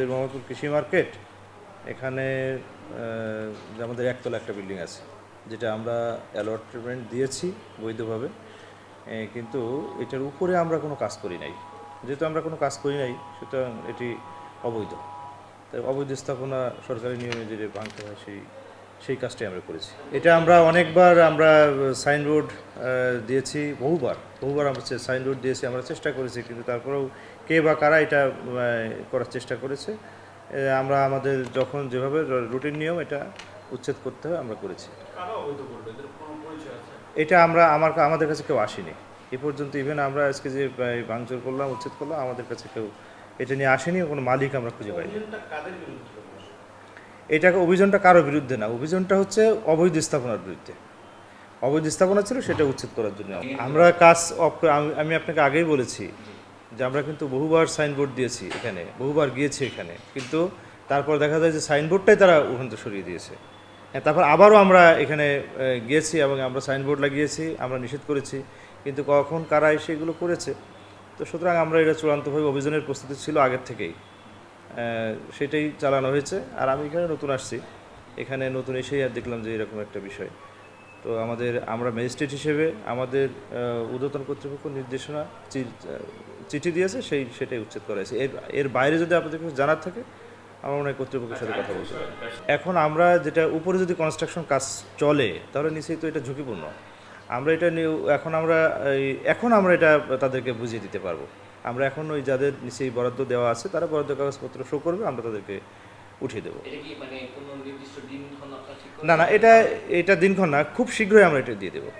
মোহাম্মদপুর কৃষি মার্কেট, এখানে আমাদের একতলা একটা বিল্ডিং আছে, যেটা আমরা অ্যালটমেন্ট দিয়েছি বৈধভাবে কিন্তু এটার উপরে আমরা কোনো কাজ করি নাই। যেহেতু আমরা কোনো কাজ করি নাই, সুতরাং এটি অবৈধ। তাই অবৈধ স্থাপনা সরকারি নিয়মে যেটা ভাঙতে হয়, সেই সেই কাজটাই আমরা করেছি। এটা আমরা অনেকবার আমরা সাইন সাইনবোর্ড দিয়েছি বহুবার বহুবার আমরা সাইন সাইনবোর্ড দিয়েছি আমরা চেষ্টা করেছি কিন্তু তারপরেও কে বা কারা এটা করার চেষ্টা করেছে আমরা আমাদের যখন যেভাবে রুটিন নিয়ম এটা উচ্ছেদ করতে হয় আমরা করেছি। এটা আমরা আমার আমাদের কাছে কেউ আসেনি। এ পর্যন্ত ইভেন আমরা আজকে যে ভাঙচুর করলাম উচ্ছেদ করলাম আমাদের কাছে কেউ এটা নিয়ে আসেনি কোনো মালিক আমরা খুঁজে পাইনি। অভিযানটা কাদের বিরুদ্ধে হবে? এটা অভিযানটা কারও বিরুদ্ধে না, অভিযানটা হচ্ছে অবৈধ স্থাপনার বিরুদ্ধে। অবৈধ স্থাপনা ছিল, সেটা উচ্ছেদ করার জন্য। আমরা কাজ আমি- আপনাকে আগেই বলেছি যে আমরা কিন্তু বহুবার সাইনবোর্ড দিয়েছি এখানে, বহুবার গিয়েছি এখানে। কিন্তু তারপর দেখা যায় যে সাইনবোর্ডটাই তারা ওখান থেকে সরিয়ে দিয়েছে। হ্যাঁ তারপর আবারও আমরা এখানে গিয়েছি এবং আমরা সাইনবোর্ড লাগিয়েছি, আমরা নিষেধ করেছি। কিন্তু কখন, কারা এসে এগুলো করেছে? তো সুতরাং আমরা এটা চূড়ান্তভাবে অভিযানের প্রস্তুতি ছিল আগের থেকেই। সেটাই চালানো হয়েছে। আর আমি এখানে নতুন আসছি। এখানে নতুন এসেই আর দেখলাম যে এরকম একটা বিষয়। তো আমাদের, আমরা ম্যাজিস্ট্রেট হিসেবে আমাদের ঊর্ধ্বতন কর্তৃপক্ষ নির্দেশনা চিঠি দিয়েছে, সেই, সেটাই উচ্ছেদ করা হয়েছে। এর এর বাইরে যদি আপনাদের কিছু জানার থাকে, আমরা মনে হয় কর্তৃপক্ষের সাথে কথা বলছি এখন আমরা যেটা, উপরে যদি কনস্ট্রাকশন কাজ চলে, তাহলে নিশ্চয়ই তো এটা ঝুঁকিপূর্ণ। আমরা এটা নিয়ে এখন আমরা এখন আমরা এটা তাদেরকে বুঝিয়ে দিতে পারব। আমরা এখন ওই যাদের নিচেই বরাদ্দ দেওয়া আছে তারা বরাদ্দ কাগজপত্র শো করবে আমরা তাদেরকে উঠিয়ে দেবো। মানে না না এটা এটা দিনক্ষণ না খুব শীঘ্রই আমরা এটা দিয়ে দেবো।